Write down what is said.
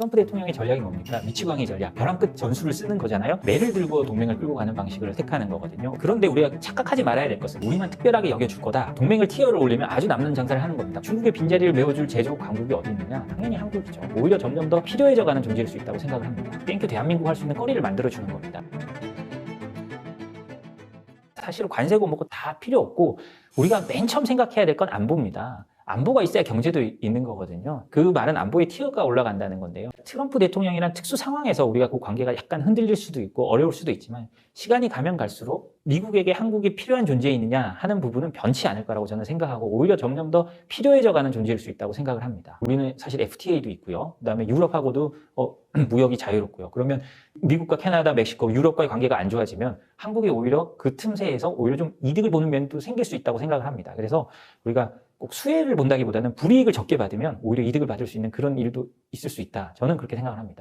트럼프 대통령의 전략이 뭡니까? 미치광이 전략, 벼랑 끝 전술을 쓰는 거잖아요. 매를 들고 동맹을 끌고 가는 방식을 택하는 거거든요. 그런데 우리가 착각하지 말아야 될 것은 우리만 특별하게 여겨줄 거다. 동맹을 티어를 올리면 아주 남는 장사를 하는 겁니다. 중국의 빈자리를 메워줄 제조국 강국이 어디 있느냐? 당연히 한국이죠. 오히려 점점 더 필요해져가는 존재일 수 있다고 생각을 합니다. 땡큐 대한민국 할 수 있는 거리를 만들어주는 겁니다. 사실 관세고 뭐고 다 필요 없고 우리가 맨 처음 생각해야 될 건 안보입니다. 안보가 있어야 경제도 이- 있는 거거든요. 그 말은 안보의 티어가 올라간다는 건데요. 트럼프 대통령이란 특수 상황에서 우리가 그 관계가 약간 흔들릴 수도 있고 어려울 수도 있지만 시간이 가면 갈수록 미국에게 한국이 필요한 존재이느냐 하는 부분은 변치 않을 거라고 저는 생각하고 오히려 점점 더 필요해져 가는 존재일 수 있다고 생각을 합니다. 우리는 사실 FTA도 있고요. 그다음에 유럽하고도 어, 무역이 자유롭고요. 그러면 미국과 캐나다, 멕시코, 유럽과의 관계가 안 좋아지면 한국이 오히려 그 틈새에서 오히려 좀 이득을 보는 면도 생길 수 있다고 생각을 합니다. 그래서 우리가 꼭 수혜를 본다기보다는 불이익을 적게 받으면 오히려 이득을 받을 수 있는 그런 일도 있을 수 있다. 저는 그렇게 생각을 합니다.